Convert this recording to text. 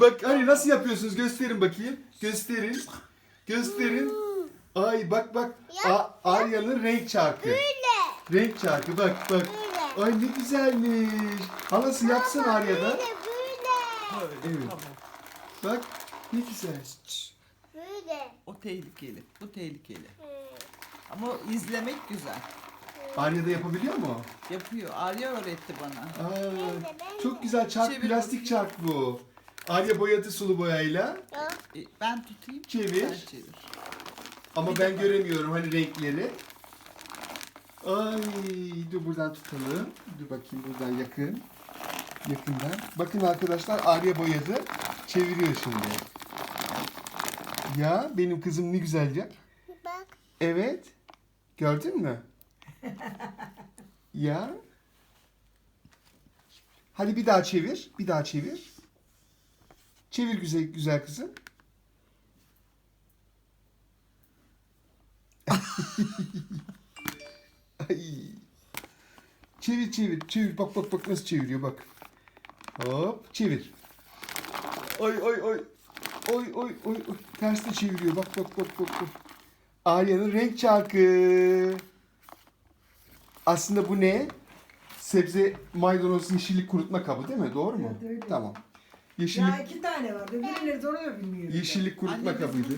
Bak hani nasıl yapıyorsunuz gösterin bakayım. Gösterin. Gösterin. Ay bak bak. A- Arya'nın renk çarkı. Böyle. Renk çarkı bak bak. Böyle. Ay ne güzelmiş. Halası yapsın Arya'da. Böyle böyle. Evet. Tamam. Bak ne güzel. Böyle. O tehlikeli. Bu tehlikeli. Hı. Ama izlemek güzel. Arya da yapabiliyor mu? Yapıyor. Arya öğretti bana. Aa, Ben de, ben çok güzel çark Çevir plastik çark bu. Arya boyadı sulu boyayla. Ya. E, ben tutayım. Çevir. Sen çevir. Ama Bir ben defa. göremiyorum hani renkleri. Ay dur buradan tutalım. Dur bakayım buradan yakın. Yakından. Bakın arkadaşlar Arya boyadı. Çeviriyor şimdi. Ya benim kızım ne güzel ya. Bak. Evet. Gördün mü? ya. Hadi bir daha çevir. Bir daha çevir. Çevir güzel güzel kızım. Ay. Çevir çevir çevir. Bak bak bak nasıl çeviriyor bak. Hop çevir. Oy oy oy. Oy oy oy oy. Ters de çeviriyor. Bak bak bak bak. bak. Arya'nın renk çarkı. Aslında bu ne? Sebze maydanoz yeşillik kurutma kabı değil mi? Doğru mu? Evet, öyle. Tamam. Yeşillik Ya iki tane var. Öbürleri doğru da bilmiyorum. yeşillik kurutma kabıydı.